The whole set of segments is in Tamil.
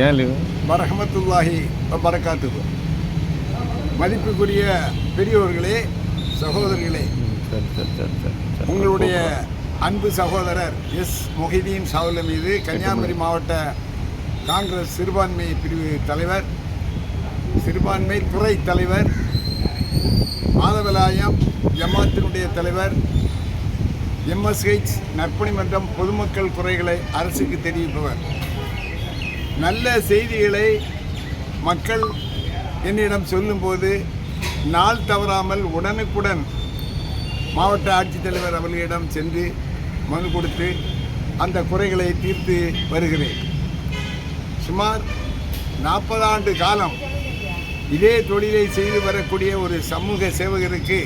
ஏன் லீவு வரஹமத்துல்லாஹி வரகாத்துகு மதிப்புக்குரிய பெரியோர்களே சகோதரர்களே உங்களுடைய அன்பு சகோதரர் எஸ் மொஹிதீன் சாவுல மீது கன்னியாகுமரி மாவட்ட காங்கிரஸ் சிறுபான்மை பிரிவு தலைவர் சிறுபான்மை துறை தலைவர் மாதவலாயம் ஜமாத்தினுடைய தலைவர் எம்எஸ்ஹெச் நற்பணி மன்றம் பொதுமக்கள் குறைகளை அரசுக்கு தெரிவிப்பவர் நல்ல செய்திகளை மக்கள் என்னிடம் சொல்லும்போது நாள் தவறாமல் உடனுக்குடன் மாவட்ட ஆட்சித்தலைவர் அவர்களிடம் சென்று மனு கொடுத்து அந்த குறைகளை தீர்த்து வருகிறேன். சுமார் நாற்பது ஆண்டு காலம் இதே தொழிலை செய்து வரக்கூடிய ஒரு சமூக சேவகருக்கு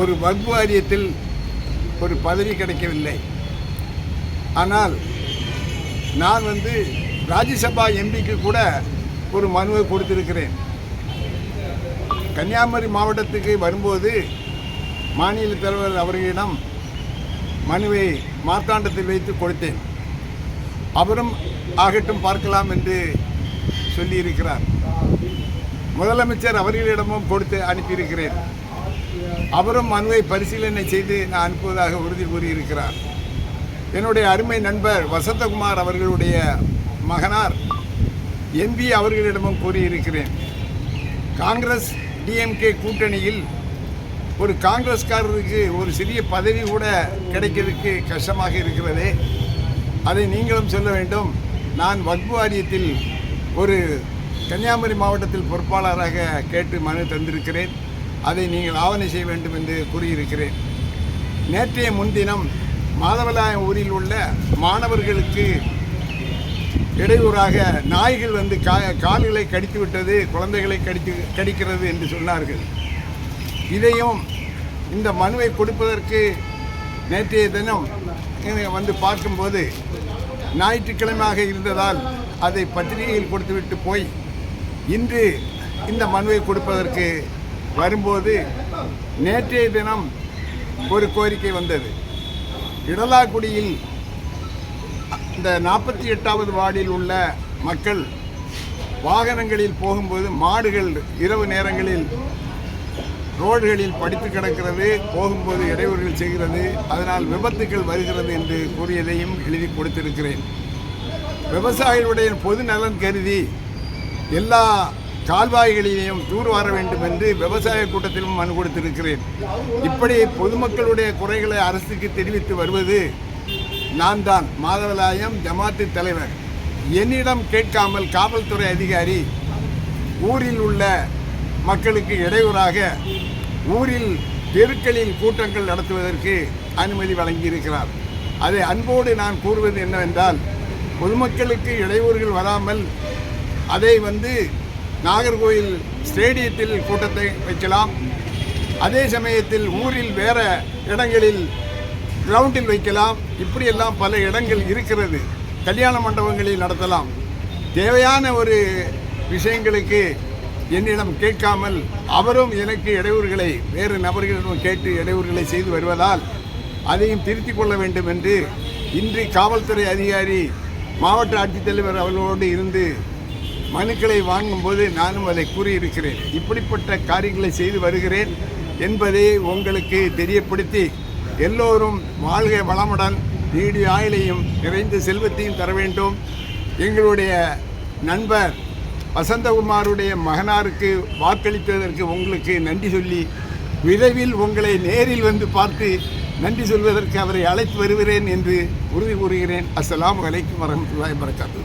ஒரு வகுவாரியத்தில் ஒரு பதவி கிடைக்கவில்லை. ஆனால் நான் வந்து ராஜ்யசபா எம்பிக்கு கூட ஒரு மனுவை கொடுத்திருக்கிறேன். கன்னியாகுமரி மாவட்டத்துக்கு வரும்போது மாநில தலைவர் அவர்களிடம் மனுவை மார்த்தாண்டத்தில் வைத்து கொடுத்தேன். அவரும் ஆகட்டும் பார்க்கலாம் என்று சொல்லியிருக்கிறார். முதலமைச்சர் அவர்களிடமும் கொடுத்து அனுப்பியிருக்கிறேன். அவரும் மனுவை பரிசீலனை செய்து நான் அனுப்புவதாக உறுதி கூறியிருக்கிறார். என்னுடைய அருமை நண்பர் வசந்தகுமார் அவர்களுடைய மகனார் எம்பி அவர்களிடமும் கூறியிருக்கிறேன். காங்கிரஸ் டிஎம்கே கூட்டணியில் ஒரு காங்கிரஸ்காரருக்கு ஒரு சிறிய பதவி கூட கிடைக்கிறதுக்கு கஷ்டமாக இருக்கிறது. அதை நீங்களும் சொல்ல வேண்டும். நான் வக்பு வாரியத்தில் ஒரு கன்னியாகுமரி மாவட்டத்தில் பொறுப்பாளராக கேட்டு மனு தந்திருக்கிறேன். அதை நீங்கள் ஆவணை செய்ய வேண்டும் என்று கூறியிருக்கிறேன். நேற்றைய முன்தினம் மாதவலாயம் ஊரில் உள்ள மாணவர்களுக்கு இடையூறாக நாய்கள் வந்து கா கால்களை கடித்து விட்டது குழந்தைகளை கடித்து கடிக்கிறது என்று சொன்னார்கள். இதையும் இந்த மனுவை கொடுப்பதற்கு நேற்றைய தினம் வந்து பார்க்கும்போது ஞாயிற்றுக்கிழமையாக இருந்ததால் அதை பத்திரிகையில் கொடுத்துவிட்டு போய் இன்று இந்த மனுவை கொடுப்பதற்கு வரும்போது நேற்றைய தினம் ஒரு கோரிக்கை வந்தது. இடலாக்குடியில் இந்த நாற்பத்தி எட்டாவது வார்டில் உள்ள மக்கள் வாகனங்களில் போகும்போது மாடுகள் இரவு நேரங்களில் ரோடுகளில் படித்து கிடக்கிறது போகும்போது இடையூறுகள் செய்கிறது. அதனால் விபத்துக்கள் வருகிறது என்று கூறியதையும் எழுதி கொடுத்திருக்கிறேன். விவசாயிகளுடைய பொது நலன் கருதி எல்லா கால்வாய்களிலேயும் தூர்வார வேண்டும் என்று விவசாய கூட்டத்திலும் மனு கொடுத்திருக்கிறேன். இப்படி பொதுமக்களுடைய குறைகளை அரசுக்கு தெரிவித்து வருவது நான் தான் மாதவலாயம் ஜமாத்து தலைவர். என்னிடம் கேட்காமல் காவல்துறை அதிகாரி ஊரில் உள்ள மக்களுக்கு இடையூறாக ஊரில் தெருக்களில் கூட்டங்கள் நடத்துவதற்கு அனுமதி வழங்கியிருக்கிறார். அதை அன்போடு நான் கூறுவது என்னவென்றால் பொதுமக்களுக்கு இடையூறுகள் வராமல் அதை வந்து நாகர்கோவில் ஸ்டேடியத்தில் கூட்டத்தை வைக்கலாம். அதே சமயத்தில் ஊரில் வேற இடங்களில் கிரவுண்டில் வைக்கலாம். இப்படியெல்லாம் பல இடங்கள் இருக்கிறது. கல்யாண மண்டபங்களில் நடத்தலாம். தேவையான ஒரு விஷயங்களுக்கு என்னிடம் கேட்காமல் அவரும் எனக்கு இடையூறுகளை வேறு நபர்களிடம் கேட்டு இடையூறுகளை செய்து வருவதால் அதையும் திருத்திக் கொள்ள வேண்டும் என்று இன்று காவல்துறை அதிகாரி மாவட்ட ஆட்சித்தலைவர் அவர்களோடு இருந்து மனுக்களை வாங்கும்போது நானும் அதை கூறியிருக்கிறேன். இப்படிப்பட்ட காரியங்களை செய்து வருகிறேன் என்பதை உங்களுக்கு தெரியப்படுத்தி எல்லோரும் வாழ்க வளமுடன் நீடி ஆயிலையும் நிறைந்த செல்வத்தையும் தர வேண்டும். எங்களுடைய நண்பர் வசந்தகுமாருடைய மகனாருக்கு வாக்களித்ததற்கு உங்களுக்கு நன்றி சொல்லி விரைவில் உங்களை நேரில் வந்து பார்த்து நன்றி சொல்வதற்கு அவரை அழைத்து வருகிறேன் என்று உறுதி கூறுகிறேன். அஸ்லாம் வலைக்கும் வரமத்துல்லாய் வரகாத்து